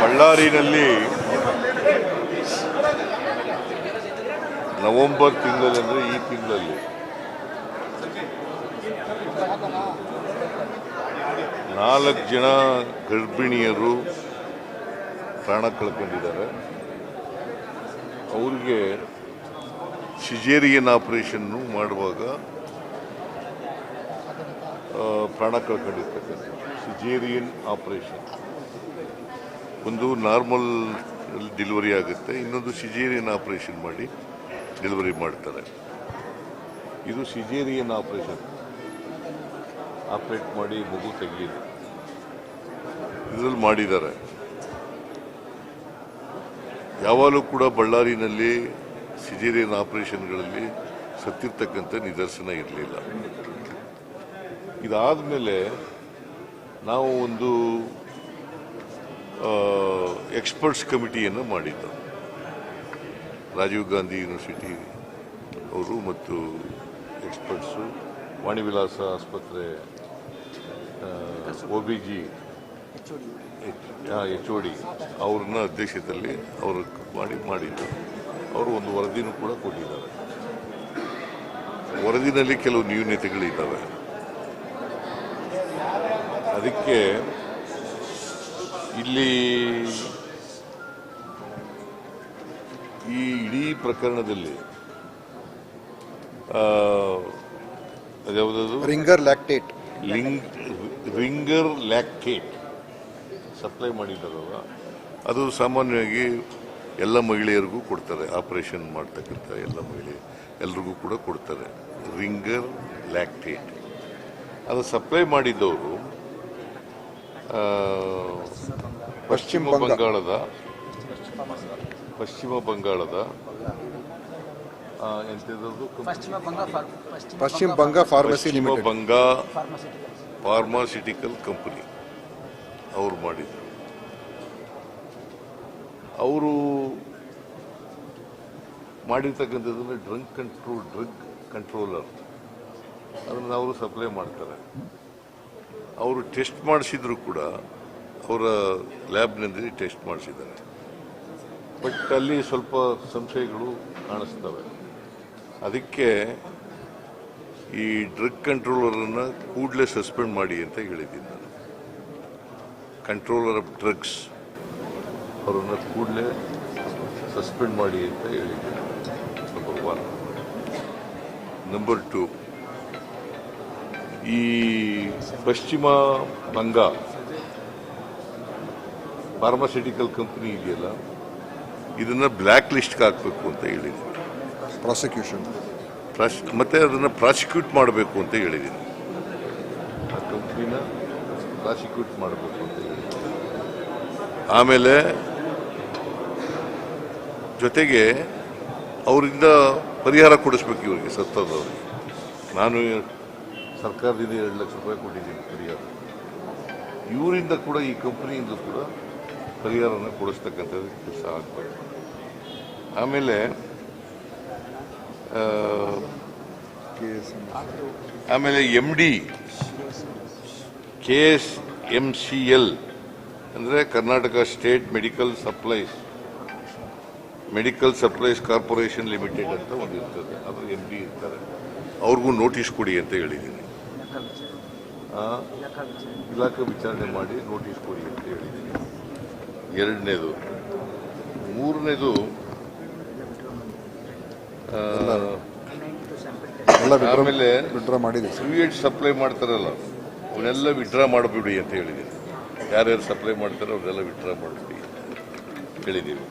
ಬಳ್ಳಾರಿನಲ್ಲಿ November ತಿಂಗಳಲ್ಲಿ ಅಂದರೆ ಈ ತಿಂಗಳಲ್ಲಿ. ನಾಲ್ಕು ಜನ ಗರ್ಭಿಣಿಯರು ಪ್ರಾಣ ಕಳ್ಕೊಂಡಿದ್ದಾರೆ. ಅವ್ರಿಗೆ ಸಿಜೇರಿಯನ್ ಆಪರೇಷನ್ನು ಮಾಡುವಾಗ ಪ್ರಾಣ ಕಳ್ಕೊಂಡಿರ್ತಕ್ಕಂಥ ಸಿಜೇರಿಯನ್ ಆಪರೇಷನ್. ಒಂದು ನಾರ್ಮಲ್ ಡೆಲಿವರಿ ಆಗುತ್ತೆ. ಇನ್ನೊಂದು ಸಿಜೇರಿಯನ್ ಆಪರೇಷನ್ ಮಾಡಿ ಡೆಲಿವರಿ ಮಾಡ್ತಾರೆ. ಇದು ಸಿಜೇರಿಯನ್ ಆಪರೇಷನ್ ಆಪರೇಟ್ ಮಾಡಿ ಮಗು ತೆಗೆಯೋದು ಇದರಲ್ಲಿ ಮಾಡಿದ್ದಾರೆ. ಯಾವಾಗಲೂ ಕೂಡ ಬಳ್ಳಾರಿನಲ್ಲಿ ಸಿಜೇರಿಯನ್ ಆಪರೇಷನ್ಗಳಲ್ಲಿ ಸತ್ತಿರ್ತಕ್ಕಂಥ ನಿದರ್ಶನ ಇರಲಿಲ್ಲ. ಇದಾದ ಮೇಲೆ ನಾವು ಒಂದು ಎಕ್ಸ್ಪರ್ಟ್ಸ್ ಕಮಿಟಿಯನ್ನು ಮಾಡಿದ್ದರು ರಾಜೀವ್ ಗಾಂಧಿ ಯೂನಿವರ್ಸಿಟಿ ಅವರು ಮತ್ತು ಎಕ್ಸ್ಪರ್ಟ್ಸು ವಾಣಿವಿಲಾಸ ಆಸ್ಪತ್ರೆ O B G H O D ಅವ್ರನ್ನ ಅಧ್ಯಕ್ಷತೆಯಲ್ಲಿ ಅವರು ಮಾಡಿ, ಮಾಡಿದ್ದು. ಅವರು ಒಂದು ವರದಿನೂ ಕೂಡ ಕೊಟ್ಟಿದ್ದಾರೆ. ವರದಿನಲ್ಲಿ ಕೆಲವು ನ್ಯೂನತೆಗಳಿದ್ದಾವೆ. ಅದಕ್ಕೆ ಇಲ್ಲಿ ಈ ಇಡೀ ಪ್ರಕರಣದಲ್ಲಿ ಅದ್ಯಾವುದದು? Ringer lactate. League ringer lactate. Supply ಮಾಡಿದ್ದಾರಲ್ಲ ಅದು ಸಾಮಾನ್ಯವಾಗಿ ಎಲ್ಲ ಮಹಿಳೆಯರಿಗೂ ಕೊಡ್ತಾರೆ. ಆಪರೇಷನ್ ಮಾಡ್ತಕ್ಕಂಥ ಎಲ್ಲ ಮಹಿಳೆ ಎಲ್ರಿಗೂ ಕೂಡ ಕೊಡ್ತಾರೆ. ರಿಂಗರ್ ಲ್ಯಾಕ್ಟೇಟ್ ಅದು ಸಪ್ಲೈ ಮಾಡಿದ್ದವರು ಪಶ್ಚಿಮ ಬಂಗ- ಬಂಗಾಳದ ಪಶ್ಚಿಮ ಬಂಗಾಳದ ಪಶ್ಚಿಮ ಬಂಗ ಫಾರ್- ಪಶ್ಚಿಮ ಬಂಗ ಫಾರ್ಮಸಿ ಪಶ್ಚಿಮ ಲಿಮಿಟೆಡ್. ಬಂಗ ಫಾರ್ಮಾಸ್ಯೂಟಿಕಲ್ ಕಂಪನಿ ಅವರು ಮಾಡಿದ್ರು. ಅವರು ಮಾಡಿರ್ತಕ್ಕಂಥದ್ದನ್ನು ಡ್ರಂಕ್ ಕಂಟ್ರೋಲ್ ಡ್ರಗ್ ಕಂಟ್ರೋಲರ್. ಅದನ್ನು ಅವರು ಸಪ್ಲೈ ಮಾಡ್ತಾರೆ. ಅವರು ಟೆಸ್ಟ್ ಮಾಡಿಸಿದ್ರು ಕೂಡ ಅವರ ಲ್ಯಾಬ್ನಲ್ಲಿ ಟೆಸ್ಟ್ ಮಾಡಿಸಿದ್ದಾರೆ. ಬಟ್ ಅಲ್ಲಿ ಸ್ವಲ್ಪ ಸಂಶಯಗಳು ಕಾಣಿಸ್ತವೆ. ಅದಕ್ಕೆ ಈ ಡ್ರಗ್ ಕಂಟ್ರೋಲರನ್ನು ಕೂಡಲೇ ಸಸ್ಪೆಂಡ್ ಮಾಡಿ ಅಂತ ಹೇಳಿದ್ದೀನಿ ನಾನು. ಕಂಟ್ರೋಲರ್ ಆಫ್ ಡ್ರಗ್ಸ್ ಅವರನ್ನು ಕೂಡಲೇ ಸಸ್ಪೆಂಡ್ ಮಾಡಿ ಅಂತ ಹೇಳಿದ್ದೀನಿ. Number one number two. ಈ ಪಶ್ಚಿಮ ಬಂಗ ಫಾರ್ಮಾಸ್ಯೂಟಿಕಲ್ ಕಂಪನಿ ಇದೆಯಲ್ಲ ಇದನ್ನ ಬ್ಲ್ಯಾಕ್ ಲಿಸ್ಟ್ಗೆ ಹಾಕಬೇಕು ಅಂತ ಹೇಳಿದ್ದೀನಿ. ಪ್ರಾಸಿಕ್ಯೂಷನ್ ಮತ್ತೆ ಅದನ್ನು ಪ್ರಾಸಿಕ್ಯೂಟ್ ಮಾಡಬೇಕು ಅಂತ ಹೇಳಿದ್ದೀನಿ. ಆ ಕಂಪ್ನಿನ ಪ್ರಾಸಿಕ್ಯೂಟ್ ಮಾಡಬೇಕು ಅಂತ ಹೇಳಿದ್ದೀನಿ. ಆಮೇಲೆ ಜೊತೆಗೆ ಅವರಿಂದ ಪರಿಹಾರ ಕೊಡಿಸ್ಬೇಕು ಇವರಿಗೆ ಸತ್ತದವರಿಗೆ ನಾನು ಸರ್ಕಾರದಿಂದ ಎರಡು ಲಕ್ಷ ರೂಪಾಯಿ ಕೊಟ್ಟಿದ್ದೀನಿ ಪರಿಹಾರ. ಇವರಿಂದ ಕೂಡ ಈ ಕಂಪ್ನಿಯಿಂದ ಕೂಡ ಪರಿಹಾರನ ಕೊಡಿಸ್ತಕ್ಕಂಥದ್ದು ಕೆಲಸ ಆಗ್ಬೇಕು ಆಮೇಲೆ ಆಮೇಲೆ M D K S M C L ಅಂದರೆ Karnataka state medical supplies medical supplies corporation limited ಅಂತ ಒಂದು ಇರ್ತದೆ. ಅದು ಎಂ ಡಿ ಇರ್ತಾರೆ. ಅವ್ರಿಗೂ ನೋಟಿಸ್ ಕೊಡಿ ಅಂತ ಹೇಳಿದ್ದೀನಿ. ಇಲಾಖೆ ವಿಚಾರಣೆ. ಮಾಡಿ ನೋಟಿಸ್ ಕೊಡಿ ಅಂತ ಹೇಳಿದ್ದೀನಿ. ಎರಡನೇದು. ಮೂರನೇದು ಆಮೇಲೆ ವಿಡ್ರಾ ಮಾಡಿದೆ ಸರ್ ಸಪ್ಲೈ ಮಾಡ್ತಾರಲ್ಲ ಅವನ್ನೆಲ್ಲ ವಿಡ್ರಾ ಮಾಡಿಬಿಡಿ ಅಂತ ಹೇಳಿದ್ದೀನಿ. ಯಾರ್ಯಾರು ಸಪ್ಲೈ ಮಾಡ್ತಾರೋ ಅವರೆಲ್ಲ ವಿಡ್ರಾ ಮಾಡಿಬಿಡಿ ಹೇಳಿದ್ದೀವಿ.